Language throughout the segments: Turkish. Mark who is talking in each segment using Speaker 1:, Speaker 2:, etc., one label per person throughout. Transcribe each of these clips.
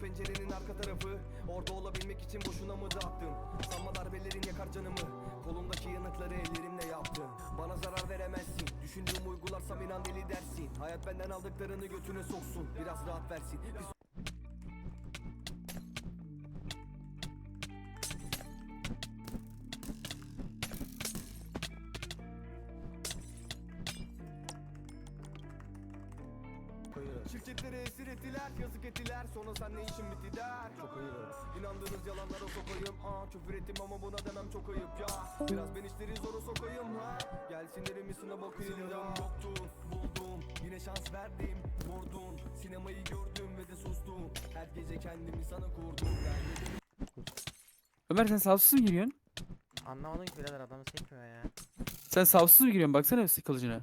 Speaker 1: pencerenin arka tarafı? Orada olabilmek için boşuna mı dağıttım Sanma darbelerin yakar canımı. Kolumdaki yanıkları ellerimle yaptım. Bana zarar veremezsin. Düşündüğüm uygularsam inan deli dersin. Hayat benden aldıklarını götüne soksun. Biraz rahat versin Bir Şirketleri esir ettiler, yazık ettiler. Sonra sen ne işin bitti der. Çok ayıp İnandığınız yalanlara sokayım. Aa, Küfür ettim ama buna demem çok ayıp ya. Biraz ben işleri zora sokayım. Ha? Gelsin elimizine bakayım ya. Yoktu, buldum. Yine şans verdim, vurdun Sinemayı gördüm ve de sustum. Her gece kendimi sana kurdum. Ben dedim
Speaker 2: Ömer sen savsız mı giriyorsun?
Speaker 3: Anlamadım ki birader adamı sekmiyor ya.
Speaker 2: Sen savsız mı giriyorsun? Baksana bir kılıcına.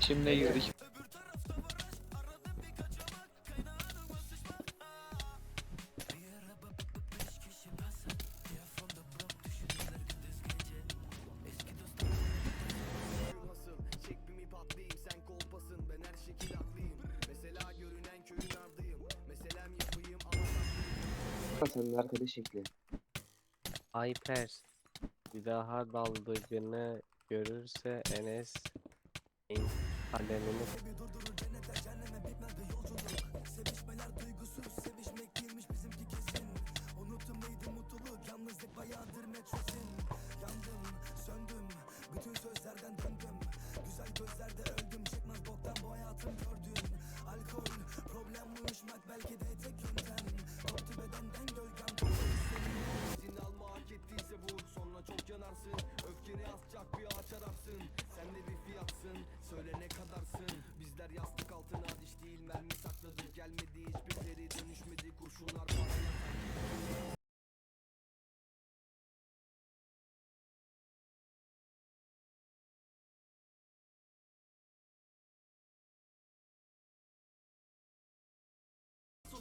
Speaker 4: Şimdi girdik.
Speaker 5: Senin arkadaş şekli.
Speaker 6: Hypers bir daha daldığını görürse Enes in kalemini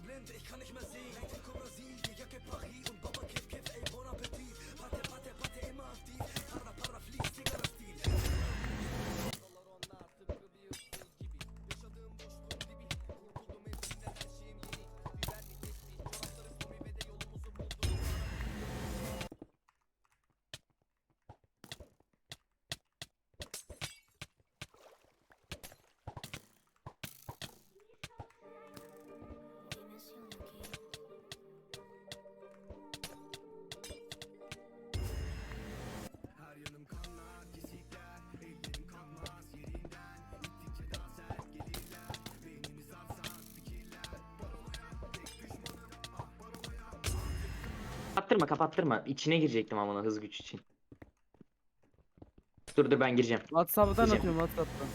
Speaker 1: blind, ich kann nicht mehr sehen. Lenkrad Brasil, die Jacke Paris und Baba Kiff Kiff, ey, bon appetit.
Speaker 5: Kapattırma kapattırma. İçine girecektim amına hız güç için. Dur dur ben gireceğim.
Speaker 2: WhatsApp'tan
Speaker 5: Diyeceğim.
Speaker 2: atıyorum WhatsApp'tan.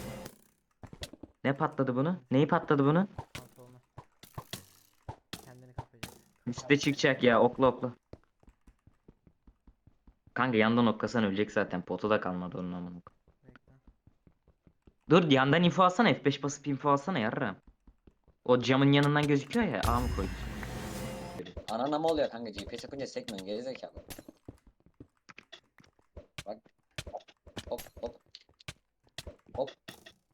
Speaker 5: Ne patladı bunu? Neyi patladı bunu?
Speaker 3: Pantolonu. Kendini kapayacak.
Speaker 5: Üste çıkacak ya okla okla. Kanka yandan oklasan ölecek zaten. Potu da kalmadı onun amına.
Speaker 3: Bekle.
Speaker 5: Dur yandan info alsana F5 basıp info alsana yarra. O camın yanından gözüküyor ya A mı koydun?
Speaker 7: Anana mı oluyor kanka GPS yapınca sekmiyorsun gerizekalı. Bak. Hop hop. Hop.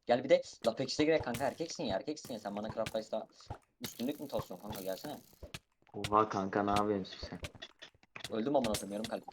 Speaker 7: Gel bir de Lapex'e girek kanka erkeksin ya erkeksin ya sen bana Craft Rice'da üstünlük mü tosluyorsun kanka gelsene.
Speaker 5: Oha kanka ne yapıyorsun sen?
Speaker 7: Öldüm amına koyayım yarım kalp.